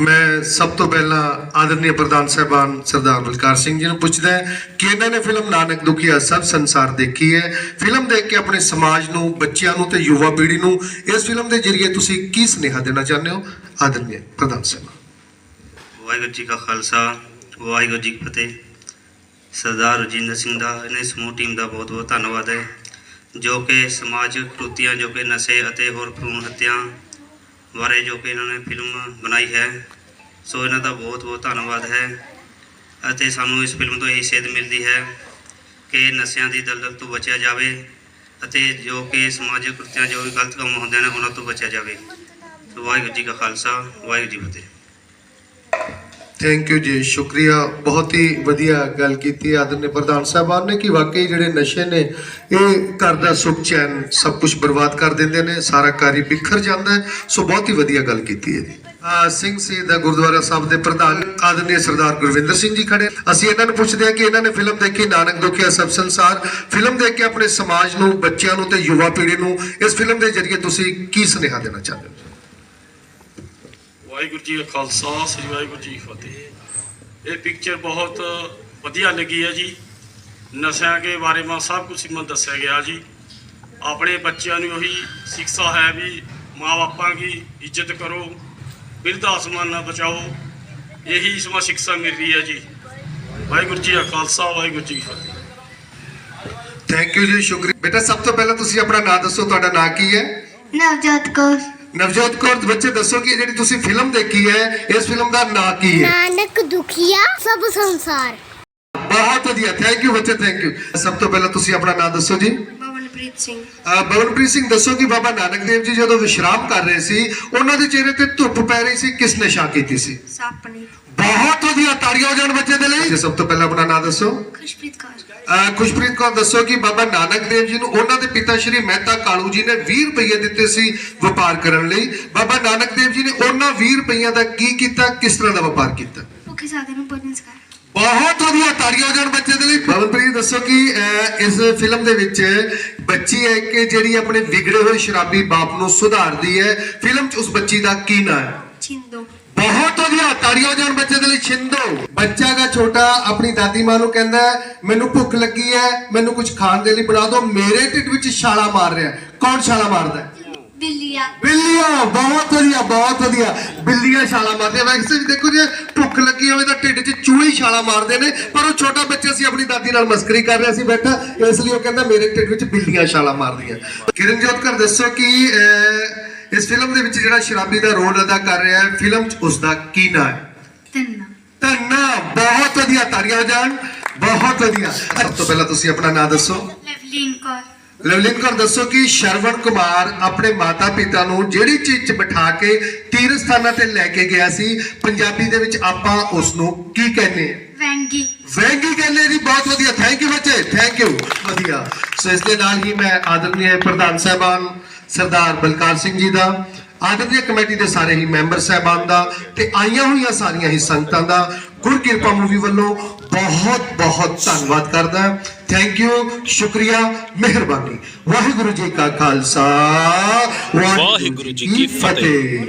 ਮੈਂ ਸਭ ਤੋਂ ਪਹਿਲਾਂ ਆਦਰਨੀय ਪ੍ਰਧਾਨ ਸਾਹਿਬਾਨ ਸਰਦਾਰ ਬਲਕਾਰ ਸਿੰਘ ਜੀ ਨੂੰ ਪੁੱਛਦਾ ਕਿ ਇਹਨਾਂ ਨੇ ਫਿਲਮ ਨਾਨਕ ਦੁਖੀਆ ਸਭ ਸੰਸਾਰ ਦੇਖੀ ਹੈ। ਫਿਲਮ ਦੇਖ ਕੇ ਆਪਣੇ ਸਮਾਜ ਨੂੰ, ਬੱਚਿਆਂ ਨੂੰ ਤੇ ਯੁਵਾ ਪੀੜ੍ਹੀ ਨੂੰ ਇਸ ਫਿਲਮ ਦੇ ਜ਼ਰੀਏ ਤੁਸੀਂ ਕੀ ਸੁਨੇਹਾ ਦੇਣਾ ਚਾਹੁੰਦੇ ਹੋ? ਆਦਰਨੀय ਪ੍ਰਧਾਨ ਸਾਹਿਬ ਵਾਹਿਗੁਰੂ ਜੀ ਕਾ ਖਾਲਸਾ, ਵਾਹਿਗੁਰੂ ਜੀ ਕੀ ਫਤਿਹ। ਸਰਦਾਰ ਰਜਿੰਦਰ ਸਿੰਘ ਦਾ, ਇਹਨੇ ਸਮੂਹ ਟੀਮ ਦਾ ਬਹੁਤ ਬਹੁਤ ਧੰਨਵਾਦ ਹੈ। ਜੋ ਕਿ ਸਮਾਜ ਕਰੂਤੀਆਂ, ਜੋ ਕਿ ਨਸ਼ੇ ਅਤੇ ਹੋਰ ਭਰੂਣ ਹੱਤਿਆ ਬਾਰੇ ਜੋ ਕਿ ਇਹਨਾਂ ਨੇ ਫਿਲਮ ਬਣਾਈ ਹੈ, ਸੋ ਇਹਨਾਂ ਦਾ ਬਹੁਤ ਬਹੁਤ ਧੰਨਵਾਦ ਹੈ। ਅਤੇ ਸਾਨੂੰ ਇਸ ਫਿਲਮ ਤੋਂ ਇਹ ਸੇਧ ਮਿਲਦੀ ਹੈ ਕਿ ਨਸ਼ਿਆਂ ਦੀ ਦਲਦਲ ਤੋਂ ਬਚਿਆ ਜਾਵੇ ਅਤੇ ਜੋ ਕਿ ਸਮਾਜਿਕ ਕ੍ਰਿਤੀਆਂ ਜੋ ਵੀ ਗਲਤ ਕੰਮ ਹੁੰਦੇ ਨੇ, ਉਹਨਾਂ ਤੋਂ ਬਚਿਆ ਜਾਵੇ। ਵਾਹਿਗੁਰੂ ਜੀ ਕਾ ਖਾਲਸਾ, ਵਾਹਿਗੁਰੂ ਜੀ ਫਤਿਹ। ਥੈਂਕ ਯੂ ਜੀ, ਸ਼ੁਕਰੀਆ। ਬਹੁਤ ਹੀ ਵਧੀਆ ਗੱਲ ਕੀਤੀ ਆਦਰਨੀय ਪ੍ਰਧਾਨ ਸਾਹਿਬਾਨ ਨੇ ਕਿ ਵਾਕਈ ਜਿਹੜੇ ਨਸ਼ੇ ਨੇ, ਇਹ ਘਰ ਦਾ ਸੁੱਖ ਚੈਨ ਸਭ ਕੁਝ ਬਰਬਾਦ ਕਰ ਦਿੰਦੇ ਨੇ, ਸਾਰਾ ਘਰ ਬਿਖਰ ਜਾਂਦਾ ਹੈ। ਸੋ ਬਹੁਤ ਹੀ ਵਧੀਆ ਗੱਲ ਕੀਤੀ ਹੈ ਜੀ। ਸਿੰਘ ਸੀ ਦਾ ਗੁਰਦੁਆਰਾ ਸਾਹਿਬ ਦੇ ਪ੍ਰਧਾਨ ਆਦਰਨੀ ਸਰਦਾਰ ਗੁਰਵਿੰਦਰ ਸਿੰਘ ਜੀ ਖੜੇ। ਅਸੀਂ ਇਹਨਾਂ ਨੂੰ ਪੁੱਛਦੇ ਹਾਂ ਕਿ ਇਹਨਾਂ ਨੇ ਫਿਲਮ ਦੇਖੀ, ਨਾਨਕ ਦੁਖਿਆ ਸਭ ਸੰਸਾਰ। ਫਿਲਮ ਦੇਖ ਕੇ ਆਪਣੇ ਸਮਾਜ ਨੂੰ, ਬੱਚਿਆਂ ਨੂੰ ਤੇ ਯੁਵਾ ਪੀੜ੍ਹੀ ਨੂੰ ਇਸ ਫਿਲਮ ਦੇ ਜ਼ਰੀਏ ਤੁਸੀਂ ਕੀ ਸੁਨੇਹਾ ਦੇਣਾ ਚਾਹੁੰਦੇ ਹੋ? ਵਾਹਿਗੁਰੂ ਜੀ ਕਾ ਖਾਲਸਾ ਸ੍ਰੀ ਵਾਹਿਗੁਰੂ ਜੀ ਕੀ ਫਤਿਹ। ਇਹ ਪਿਕਚਰ ਬਹੁਤ ਵਧੀਆ ਲੱਗੀ ਹੈ ਜੀ। ਨਸ਼ਿਆਂ ਕੇ ਬਾਰੇ ਮੈਂ ਸਭ ਕੁਝ ਮੈਨੂੰ ਦੱਸਿਆ ਗਿਆ ਜੀ। ਆਪਣੇ ਬੱਚਿਆਂ ਨੂੰ ਉਹੀ ਸਿੱਖਿਆ ਹੈ ਵੀ ਮਾਂ-ਬਾਪਾਂ ਦੀ ਇੱਜ਼ਤ ਕਰੋ ਬਿਰਧ ਆਸਮਾਨ ਨਾ ਬਚਾਓ ਇਹੀ ਇਸਮਾ ਸਿੱਖਿਆ ਮਿਲ ਰਹੀ ਹੈ ਜੀ। ਵਾਹਿਗੁਰੂ ਜੀ ਕਾ ਖਾਲਸਾ ਵਾਹਿਗੁਰੂ ਜੀ ਕੀ ਫਤਿਹ। ਥੈਂਕ ਯੂ ਜੀ ਸ਼ੁਕਰੀਆ। ਬੇਟਾ ਸਭ ਤੋਂ ਪਹਿਲਾਂ ਤੁਸੀਂ ਆਪਣਾ ਨਾਮ ਦੱਸੋ ਤੁਹਾਡਾ ਨਾਮ ਕੀ ਹੈ? ਨਵਜੋਤ ਕੌਰ। ਨਵਜੋਤ ਕੌਰ ਬੱਚੇ ਦੱਸੋ ਕਿ ਜਿਹੜੀ ਤੁਸੀਂ ਫਿਲਮ ਦੇਖੀ ਹੈ ਇਸ ਫਿਲਮ ਦਾ ਨਾਂ ਕੀ ਹੈ? ਨਾਨਕ ਦੁਖੀਆ ਸਭ ਸੰਸਾਰ। ਬਹੁਤ ਵਧੀਆ ਥੈਂਕ ਯੂ ਬੱਚੇ ਥੈਂਕ ਯੂ ਸਭ ਤੋਂ ਪਹਿਲਾਂ ਤੁਸੀਂ ਆਪਣਾ ਨਾਮ ਦੱਸੋ ਜੀ। ਬਵਨਪ੍ਰੀਤ ਸਿੰਘ। ਅਹ ਬਵਨਪ੍ਰੀਤ ਸਿੰਘ ਦੱਸੋ ਕਿ ਬਾਬਾ ਨਾਨਕ ਦੇਵ ਜੀ ਜਦੋਂ ਵਿਸ਼ਰਾਮ ਕਰ ਰਹੇ ਸੀ ਉਹਨਾਂ ਦੇ ਚਿਹਰੇ ਤੇ ਧੁੱਪ ਪੈ ਰਹੀ ਸੀ ਕਿਸ ਨੇ ਛਾਂ ਕੀਤੀ ਸੀ? ਸਾਪਣੀ ਬਹੁਤ ਵਧੀਆ ਤਾੜੀਆਂ ਹੋ ਜਾਣ ਬੱਚੇ ਦੇ ਲਈ। ਸਭ ਤੋਂ ਪਹਿਲਾਂ ਆਪਣਾ ਨਾਮ ਦੱਸੋ। ਖੁਸ਼ਪ੍ਰੀਤ ਕੌਰ ਅਹ ਖੁਸ਼ਪ੍ਰੀਤ ਕੌਰ ਦੱਸੋ ਕਿ ਬਾਬਾ ਨਾਨਕ ਦੇਵ ਜੀ ਨੂੰ ਉਹਨਾਂ ਦੇ ਪਿਤਾ ਸ਼੍ਰੀ ਮਹਿਤਾ ਕਾਲੂ ਜੀ ਨੇ 20 ਰੁਪਏ ਦਿੱਤੇ ਸੀ ਵਪਾਰ ਕਰਨ ਲਈ। ਬਾਬਾ ਨਾਨਕ ਦੇਵ ਜੀ ਨੇ ਉਹਨਾਂ 20 ਰੁਪਈਆਂ ਦਾ ਕੀ ਕੀਤਾ ਕਿਸ ਤਰ੍ਹਾਂ ਦਾ ਵਪਾਰ ਕੀਤਾ? ਭੁੱਖੇ ਨੂੰ ਬਹੁਤ ਵਧੀਆ ਤਾੜੀਆਂ ਜਾਣ ਬੱਚੇ ਦੇ ਲਈ। ਬਵਨਪ੍ਰੀਤ ਦੱਸੋ ਕਿ ਇਸ ਫਿਲਮ ਦੇ ਵਿੱਚ ਬੱਚੀ ਹੈ ਕਿ ਜਿਹੜੀ ਆਪਣੇ ਵਿਗੜੇ ਹੋਏ ਸ਼ਰਾਬੀ ਬਾਪ ਨੂੰ ਸੁਧਾਰਦੀ ਹੈ? ਫਿਲਮ 'ਚ ਉਸ ਬੱਚੀ ਦਾ ਕੀ ਨਾਂ ਹੈ? ਛਿੰਦੋ। ਬਹੁਤ ਵਧੀਆ ਤਾੜੀਆਂ ਜਾਣ ਬੱਚੇ ਦੇ ਲਈ ਛਿੰਦੋ। ਬੱਚਾ ਦਾ ਛੋਟਾ ਆਪਣੀ ਦਾਦੀ ਮਾਂ ਨੂੰ ਕਹਿੰਦਾ ਮੈਨੂੰ ਭੁੱਖ ਲੱਗੀ ਹੈ ਮੈਨੂੰ ਕੁਝ ਖਾਣ ਦੇ ਲਈ ਬਣਾ ਦਿਓ ਮੇਰੇ ਢਿੱਡ ਵਿੱਚ ਛਾਲਾ ਮਾਰ ਰਿਹਾ। ਕੌਣ ਛਾਲਾ ਮਾਰਦਾ ਹੈ? ਬਿੱਲੀਆ। ਬਿੱਲੀਆਂ ਬਹੁਤ ਵਧੀਆ ਬਹੁਤ ਵਧੀਆ। ਬਿੱਲੀਆਂ ਛਾਲਾ ਮਾਰਦੀਆਂ। ਵੈਸੇ ਵੀ ਦੇਖੋ ਜੇ ਭੁੱਖ ਲੱਗੀ ਹੋਵੇ ਤਾਂ ਢਿੱਡ 'ਚ ਚੂਹੇ ਛਾਲਾ ਮਾਰਦੇ ਨੇ ਪਰ ਉਹ ਛੋਟਾ ਬੱਚਾ ਸੀ ਆਪਣੀ ਦਾਦੀ ਨਾਲ ਮਸਕਰੀ ਕਰ ਰਿਹਾ ਸੀ ਬੈਠਾ ਇਸ ਲਈ ਉਹ ਕਹਿੰਦਾ ਮੇਰੇ ਢਿੱਡ ਵਿੱਚ ਬਿੱਲੀਆਂ ਛਾਲਾ ਮਾਰਦੀਆਂ। ਕਿਰਨਜੋਤ ਕਰ ਦੱਸੋ ਕਿ ਇਸ ਫਿਲਮ ਦੇ ਵਿੱਚ ਜਿਹੜਾ ਸ਼ਰਾਬੀ ਦਾ ਰੋਲ ਅਦਾ ਕਰ ਰਿਹਾ ਹੈ ਫਿਲਮ 'ਚ ਉਸ ਦਾ ਕੀ ਨਾਂ ਹੈ? ਤਿੰਨ ਧੰਨਾ ਬਹੁਤ ਵਧੀਆ ਤਾੜੀਆਂ ਹੋ ਜਾਣ ਬਹੁਤ ਵਧੀਆ। ਸਭ ਤੋਂ ਪਹਿਲਾਂ ਤੁਸੀਂ ਆਪਣਾ ਨਾਮ ਦੱਸੋ। ਲਵਲੀਨ ਕੌਰ। ਲਵਲਿਨ ਕੌਰ ਦੱਸੋ ਕਿ ਸ਼ਰਵਣ ਕੁਮਾਰ ਆਪਣੇ ਮਾਤਾ ਪਿਤਾ ਨੂੰ ਜਿਹੜੀ ਚੀਜ਼ 'ਚ ਬਿਠਾ ਕੇ ਤੀਰਥ ਸਥਾਨਾਂ ਤੇ ਲੈ ਕੇ ਗਿਆ ਸੀ ਪੰਜਾਬੀ ਦੇ ਵਿੱਚ ਆਪਾਂ ਉਸ ਨੂੰ ਕੀ ਕਹਿੰਦੇ ਆ ਵੈਂਗੀ। ਵੈਂਗੀ ਕਹਿੰਦੇ ਜੀ ਬਹੁਤ ਵਧੀਆ। ਥੈਂਕ ਯੂ ਬੱਚੇ। ਥੈਂਕ ਯੂ ਵਧੀਆ। ਸੋ ਇਸ ਦੇ ਨਾਲ ਹੀ ਮੈਂ ਆਦਰਨੀय ਪ੍ਰਧਾਨ ਸਾਹਿਬਾਨ ਸਰਦਾਰ ਬਲਕਾਰ ਸਿੰਘ ਜੀ ਦਾ ਆਦਰਨੀय ਕਮੇਟੀ ਦੇ ਸਾਰੇ ਹੀ ਮੈਂਬਰ ਸਾਹਿਬਾਨ ਦਾ ਤੇ ਆਈਆਂ ਹੋਈਆਂ ਸਾਰੀਆਂ ਹੀ ਸੰਗਤਾਂ ਦਾ ਗੁਰ ਕਿਰਪਾ ਮੂਵੀ ਵੱਲੋਂ ਬਹੁਤ ਬਹੁਤ ਧੰਨਵਾਦ ਕਰਦਾ ਥੈਂਕ ਯੂ ਸ਼ੁਕਰੀਆ ਮਿਹਰਬਾਨੀ। ਵਾਹਿਗੁਰੂ ਜੀ ਕਾ ਖਾਲਸਾ ਵਾਹਿਗੁਰੂ ਜੀ ਕੀ ਫਤਿਹ।